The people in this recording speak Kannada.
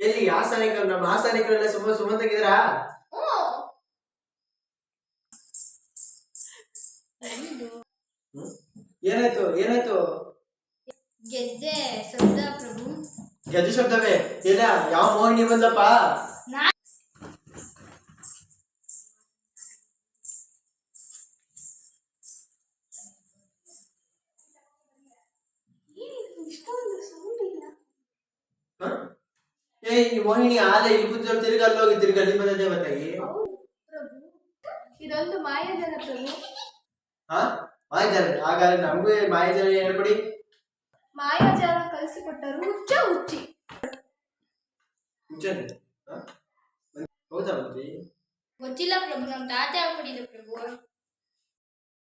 ಎಲ್ಲಿ ಹಾಸನಿಕರು ನಮ್ಮ ಹಾಸನಿಕರೆಲ್ಲ ಸುಮ್ಮ ಸುಮಂತಾಗಿದ್ರಾ ಏನಾಯ್ತು ಏನಾಯ್ತು? ಗೆದ್ದೆ ಶಬ್ದ ಪ್ರಭು. ಗೆದ್ದೆ ಶಬ್ದವೇ? ಎಲ್ಲ ಯಾವ ಮೋಹಿನಿ ಬಂದಪ್ಪ? ಏ ಮೋಹಿನಿ ಆಲೆ ಇಲ್ಲಿ ತಿರ್ಗಿ ಅಲ್ಲಿ ಹೋಗಿ ತಿರ್ಗಿ ಅಲ್ಲಿ ಬಂದದೆ ಗೊತ್ತಾಗಿ ಪ್ರಭು ಇದೊಂದು ಮಾಯಾಜಾಲ ಪ್ರಭು. ಹಾ? ಮಾಯಜಾಲ ಹಾಗಾದ್ರೆ ನಮಗೂ ಮಾಯಜಾಲ ಹೇಳ್ಕೊಡಿ. ಮಾಯಾಜಾಲ ಕಲಿಸಿಕೊಟ್ಟರು ಹುಚ್ಚ ಹುಚ್ಚಿ ಮುಂಚೆನೆ ಹ? ಹೌದಾ ಮಂತ್ರಿ ಗೊತ್ತಿಲ್ಲ ಪ್ರಭು ನಮ್ಮ ತಾತ ಹೇಳ್ಕೊಟ್ಟಿದ್ದ ಪ್ರಭು.